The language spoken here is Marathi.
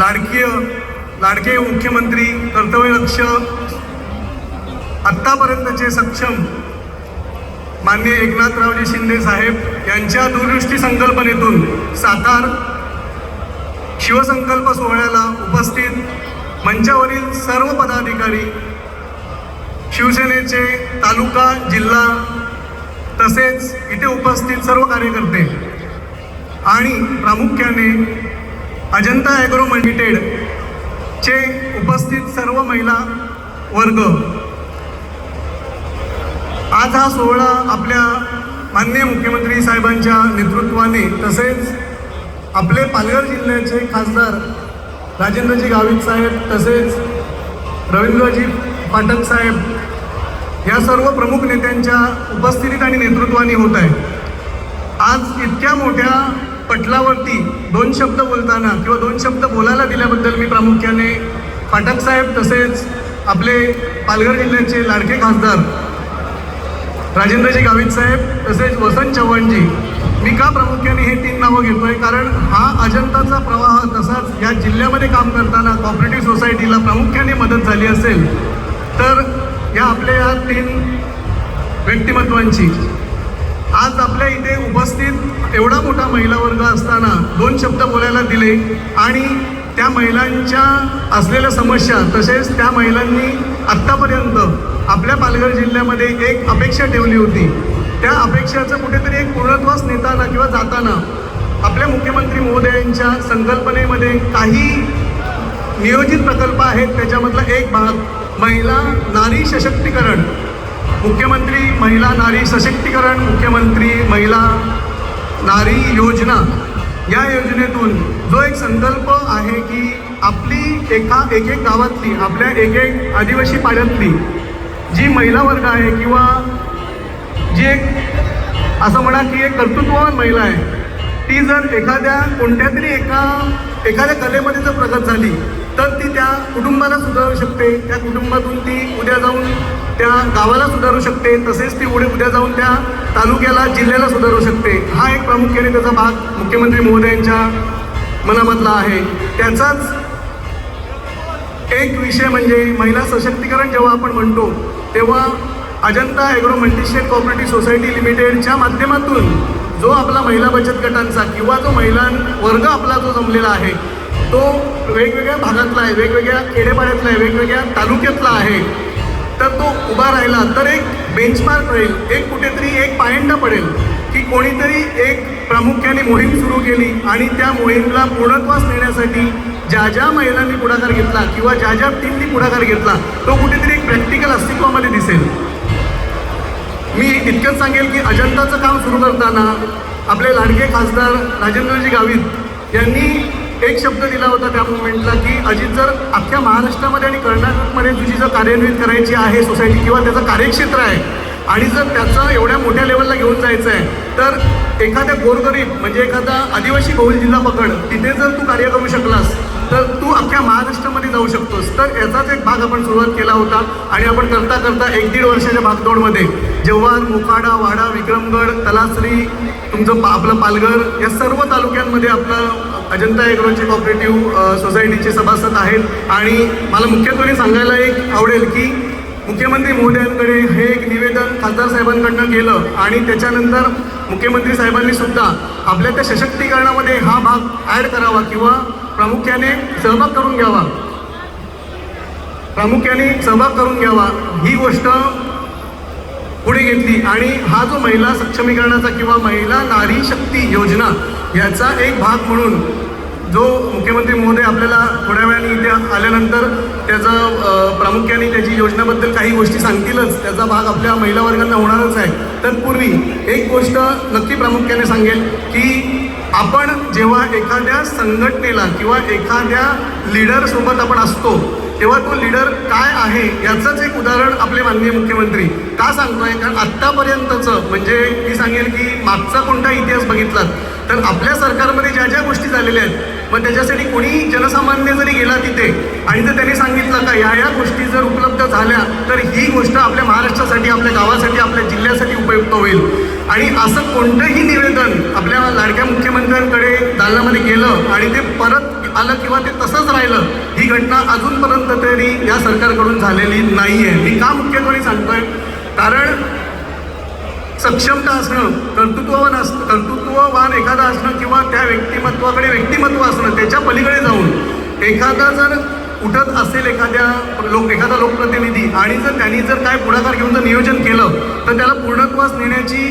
लाडकीय लाडके मुख्यमंत्री कर्तव्यदक्ष आत्तापर्यंतचे सक्षम माननीय एकनाथरावजी शिंदे साहेब यांच्या दूरदृष्टी संकल्पनेतून सातार शिवसंकल्प सोहळ्याला उपस्थित मंचावरील सर्व पदाधिकारी शिवसेनेचे तालुका जिल्हा तसेच इथे उपस्थित सर्व कार्यकर्ते आणि प्रामुख्याने अजंता ॲग्रो लिमिटेड चे उपस्थित सर्व महिला वर्ग. आज हा सोहळा आपल्या माननीय मुख्यमंत्री साहेबांच्या नेतृत्वाने तसेच आपले पालघर जिल्ह्याचे खासदार राजेंद्रजी गावित साहेब तसेच रवींद्रजी पाठक साहेब या सर्व प्रमुख नेत्यांच्या उपस्थितीत आणि नेतृत्वाने होत आहे. आज इतक्या मोठ्या पटलावरती दोन शब्द बोलताना किंवा दोन शब्द बोलायला दिल्याबद्दल मी प्रामुख्याने फाटक साहेब तसेच आपले पालघर जिल्ह्याचे लाडके खासदार राजेंद्रजी गावित साहेब तसेच वसंत चव्हाणजी मी का प्रामुख्याने हे तीन नावं घेतोय? कारण हा अजंताचा प्रवाह तसाच या जिल्ह्यामध्ये काम करताना कॉपरेटिव्ह सोसायटीला प्रामुख्याने मदत झाली असेल तर या आपल्या या तीन व्यक्तिमत्वांची आज आपल्या इथे उपस्थित एवढा मोठा महिला वर्ग असताना दोन शब्द बोलायला दिले आणि त्या महिलांच्या असलेल्या समस्या तसेच त्या महिलांनी आत्तापर्यंत आपल्या पालघर जिल्ह्यामध्ये एक अपेक्षा ठेवली होती. त्या अपेक्षाचं कुठेतरी एक पूर्णत्वास नेताना किंवा जाताना आपल्या मुख्यमंत्री महोदयांच्या संकल्पनेमध्ये काही नियोजित प्रकल्प आहेत त्याच्यामधला एक भाग महिला नारी सशक्तीकरण. मुख्यमंत्री महिला नारी सशक्तीकरण मुख्यमंत्री महिला नारी योजना या योजनेतून जो एक संकल्प आहे की आपली एका एक एक गावातली आपल्या एक एक आदिवासी पाड्यातली जी महिला वर्ग आहे किंवा जी एक असं म्हणा की एक कर्तृत्ववान महिला आहे ती जर एखाद्या कोणत्या तरी एका एखाद्या कलेमध्ये जर प्रगत झाली तर ती त्या कुटुंबाला सुधारू शकते. त्या कुटुंबातून ती उद्या जाऊन त्या गावाला सुधारू शकते तसेच ती उडे उद्या जाऊन त्या तालुक्याला जिल्ह्याला सुधारू शकते. हा एक प्रामुख्याने त्याचा भाग मुख्यमंत्री महोदयांच्या मनामधला आहे. त्याचाच एक विषय म्हणजे महिला सशक्तीकरण जेव्हा आपण म्हणतो तेव्हा Ajanta agro multistate cooperative society लिमिटेडच्या माध्यमातून जो आपला महिला बचत गटांचा किंवा जो महिला वर्ग आपला जो जमलेला आहे तो वेगवेगळ्या भागातला आहे वेगवेगळ्या खेडेपाड्यातला आहे वेगवेगळ्या तालुक्यातला आहे. तर तो उभा राहिला तर एक बेंचमार्क राहील एक कुठेतरी एक पायंडा पडेल की कोणीतरी एक प्रामुख्याने मोहीम सुरू केली आणि त्या मोहीमला पूर्णत्वास नेण्यासाठी ज्या ज्या महिलांनी पुढाकार घेतला किंवा ज्या ज्या टीमनी पुढाकार घेतला तो कुठेतरी एक प्रॅक्टिकल अस्तित्वामध्ये दिसेल. मी इतकंच सांगेल की अजंताचं काम सुरू करताना आपले लाडके खासदार राजेंद्रजी गावित यांनी एक शब्द दिला होता त्या मुवमेंटला की अजित जर अख्ख्या महाराष्ट्रामध्ये आणि कर्नाटकमध्ये तुझी जर कार्यान्वित करायची आहे सोसायटी किंवा त्याचं कार्यक्षेत्र आहे आणि जर त्याचं एवढ्या मोठ्या लेवलला घेऊन जायचं आहे तर एखाद्या गोरगरीब म्हणजे एखादा आदिवासी बहुल जिल्हा पकड तिथे जर तू कार्य करू शकलास तर तू अख्ख्या महाराष्ट्रामध्ये जाऊ शकतोस. तर याचाच एक भाग आपण सुरुवात केला होता आणि आपण करता करता एक दीड वर्षाच्या भागदौडमध्ये जेव्हा मोकाडा वाडा विक्रमगड तलासरी तुमचं आपलं पालघर या सर्व तालुक्यांमध्ये आपलं अजंता एग्रोची कॉपरेटिव्ह सोसायटीचे सभासद आहेत. आणि मला मुख्यत्वे सांगायला एक आवडेल की मुख्यमंत्री महोदयांकडे हे एक निवेदन खासदार साहेबांकडनं केलं आणि त्याच्यानंतर मुख्यमंत्री साहेबांनी सुद्धा आपल्या त्या सशक्तीकरणामध्ये हा भाग ॲड करावा किंवा प्रामुख्याने सहभाग करून घ्यावा. प्रामुख्याने सहभाग करून घ्यावा ही गोष्ट पुढे घेतली. आणि हा जो महिला सक्षमीकरणाचा किंवा महिला नारी शक्ती योजना याचा एक भाग म्हणून जो मुख्यमंत्री महोदय आपल्याला थोड्या वेळाने इथे आल्यानंतर त्याचं प्रामुख्याने त्याची योजनाबद्दल काही गोष्टी सांगतीलच. त्याचा भाग आपल्या महिला वर्गांना होणारच आहे. तत्पूर्वी एक गोष्ट नक्की प्रामुख्याने सांगेल की आपण जेव्हा एखाद्या संघटनेला किंवा एखाद्या लीडरसोबत आपण असतो तेव्हा तो लीडर काय आहे याचंच एक उदाहरण आपले माननीय मुख्यमंत्री का सांगतोय? कारण आत्तापर्यंतचं म्हणजे मी सांगेल की मागचा कोणता इतिहास बघितलात? तर आपल्या सरकारमध्ये ज्या ज्या गोष्टी झालेल्या आहेत मग त्याच्यासाठी कोणी जनसामान्य जरी गेला तिथे आणि जर त्यांनी सांगितलं का या या गोष्टी जर उपलब्ध झाल्या तर ही गोष्ट आपल्या महाराष्ट्रासाठी आपल्या गावासाठी आपल्या जिल्ह्यासाठी उपयुक्त होईल. आणि असं कोणतंही निवेदन आपल्या लाडक्या मुख्यमंत्र्यांकडे दालनामध्ये गेलं आणि ते परत आलं किंवा ते तसंच राहिलं ही घटना अजूनपर्यंत तरी या सरकारकडून झालेली नाही आहे मी का मुख्यत्वे सांगतोय? कारण सक्षमता असणं कर्तृत्ववान असणं कर्तृत्ववान एखादा असणं किंवा त्या व्यक्तिमत्वाकडे व्यक्तिमत्व असणं त्याच्या पलीकडे जाऊन एखादा जर उठत असेल एखाद्या लोक एखादा लोकप्रतिनिधी आणि जर त्यांनी जर काय पुढाकार घेऊन जर नियोजन केलं तर त्याला पूर्णत्वास नेण्याची